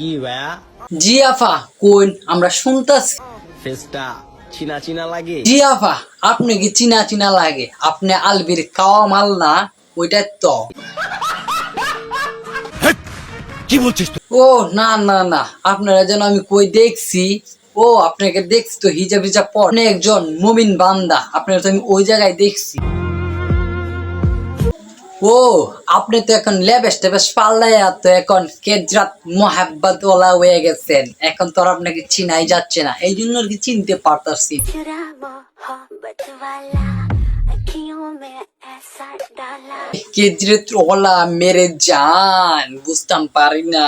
কি ভাইয়া? জি আফা কোন? আমরা শুনতাছি। ফেসটা চিনা চিনা লাগে? জি আফা আপনি কি চিনা চিনা লাগে? আপনি আলবির কাওয়া মাল না ওইটা তো। কি বলছিস ও না না না আপনারা যেন আমি কই দেখছি ও আপনাকে দেখছি তো হিজাব হিজাব পর। একজন মুমিন বান্দা আপনারা তো আমি ওই জায়গায় দেখছি। ও আপনি তো এখন লেবেস টেবেস পাল্লাইয়া তো এখন কেজরাত মোহাব্বত ওলা হয়ে গেছেন। এখন তো আপনাকে চিনাই যাচ্ছে না। এই জন্য আর কি চিনতে পারতাছি। কেজরাত ওলা মেরে যান বুঝতাম পারি না।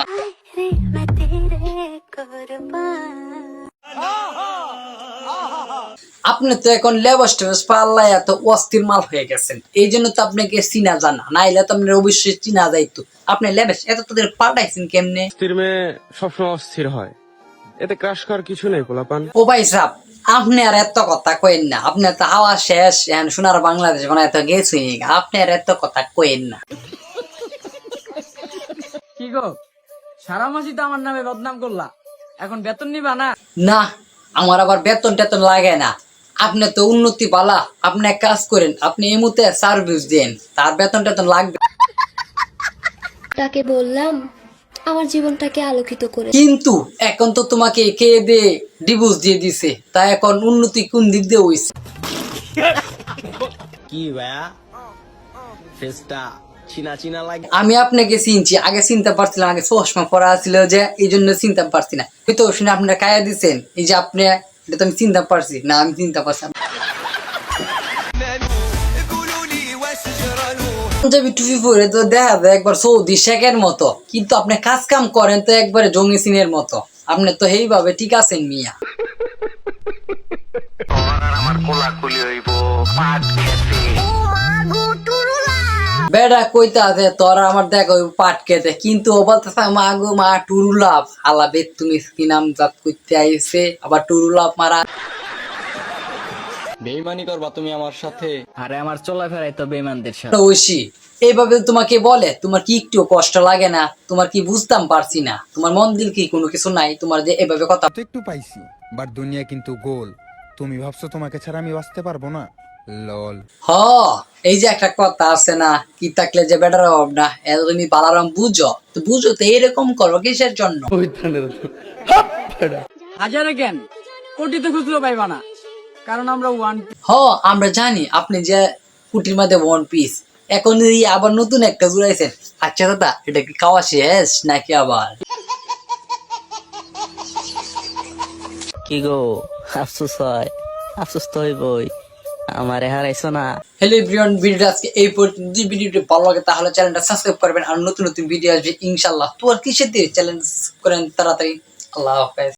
আপনি তো এখন লেবাস টেবাস পাল্লাই এত অস্থির মাল হয়ে গেছেন। এই জন্য তো আপনাকে চিনা জানা। নাইলে তো আপনার অবশ্যই চিনা যাইতো। আপনি লেবাস এত তোদের পাল্টাইছেন কেমনে? স্থির মেয়ে সবসময় অস্থির হয়। এতে ক্রাশ করার কিছু নেই পোলাপান। ও ভাই সাহ আপনি আর এত কথা কইেন না। আপনি তো হাওয়া শেষ এখন সোনার বাংলাদেশ মানে এত গেছে। আপনি আর এত কথা কইেন না। কি গো? সারা মাসই তো আমার নামে বদনাম করলা। এখন বেতন নিবা না? না আমার আবার বেতন টেতন লাগে না। আপনি তো উন্নতি পালা আপনি এক কাজ করেন আপনি এমুতে সার্ভিস দেন। তার বেতন টেতন লাগবে। তাকে বললাম আমার জীবনটাকে আলোকিত করে কিন্তু এখন তো তোমাকে কে দিয়ে ডিভোর্স দিয়ে দিছে। তা এখন উন্নতি কোন দিক দিয়ে হইছে? কি ভাইয়া? ফেসটা চিনা চিনা লাগে। আমি আপনাকে চিনছি আগে চিনতে পারছিলাম আগে চশমা পরা ছিল যে এই জন্য চিনতে পারছি না। ওই তো শুনে আপনারা কায়া দিচ্ছেন এই যে আপনি এটা তো আমি চিনতে পারছি। না, আমি চিনতে পারছি পাঞ্জাবি টুপি পরে তো দেখা যায় একবার সৌদি শেখের মতো। কিন্তু আপনি কাজ কাম করেন তো একবারে জঙ্গি সিনের মতো। আপনি তো এইভাবে ঠিক আছেন, মিয়া। বেড়া কইতে আছে তোরা আমার দেখ ওই পাট খেতে কিন্তু ও বলতেছে মা গো মা টুরুলাভ আলা বেদ তুমি কি নাম জাত করতে আইছে আবার টুরুলাভ মারা। বেইমানি করবা তুমি আমার সাথে। আরে আমার চলাফেরাই তো বেমানদের সাথে। ঐশী এইভাবে তোমাকে বলে তোমার কি একটু কষ্ট লাগে না? তোমার কি বুঝতাম পারছি না? তোমার মন দিল কি কোনো কিছু নাই? তোমার যে এভাবে কথা একটু পাইছি বাট দুনিয়া কিন্তু গোল। তুমি ভাবছ তোমাকে ছাড়া আমি বাঁচতে পারব না? লল। হ এই যে একটা কথা আছে না কি থাকলে যে বেটার অভাব না এত তুমি পালারাম বুঝো? তো বুঝো তো এরকম করো কিসের জন্য? হাজারে কেন কোটিতে খুচরো পাইবা না। কারণ আমরা ওয়ান হ আমরা জানি আপনি যে কুটির মধ্যে ওয়ান পিস এখন আবার নতুন একটা জুড়াইছেন। আচ্ছা দাদা এটা কি খাওয়া শেষ নাকি আবার? কি গো আফসোস হয় আফসোস তো হইবই। আমারে হারাইছো না। হ্যালো এভরিওয়ান ভিডিওটা আজকে এই পর্যন্ত। যদি ভিডিওটি ভালো লাগে তাহলে চ্যানেলটা সাবস্ক্রাইব করবেন। আর নতুন নতুন ভিডিও আসবে, ইনশাআল্লাহ। তো আর কিসের দিয়ে চ্যানেল করেন তাড়াতাড়ি। আল্লাহ হাফেজ।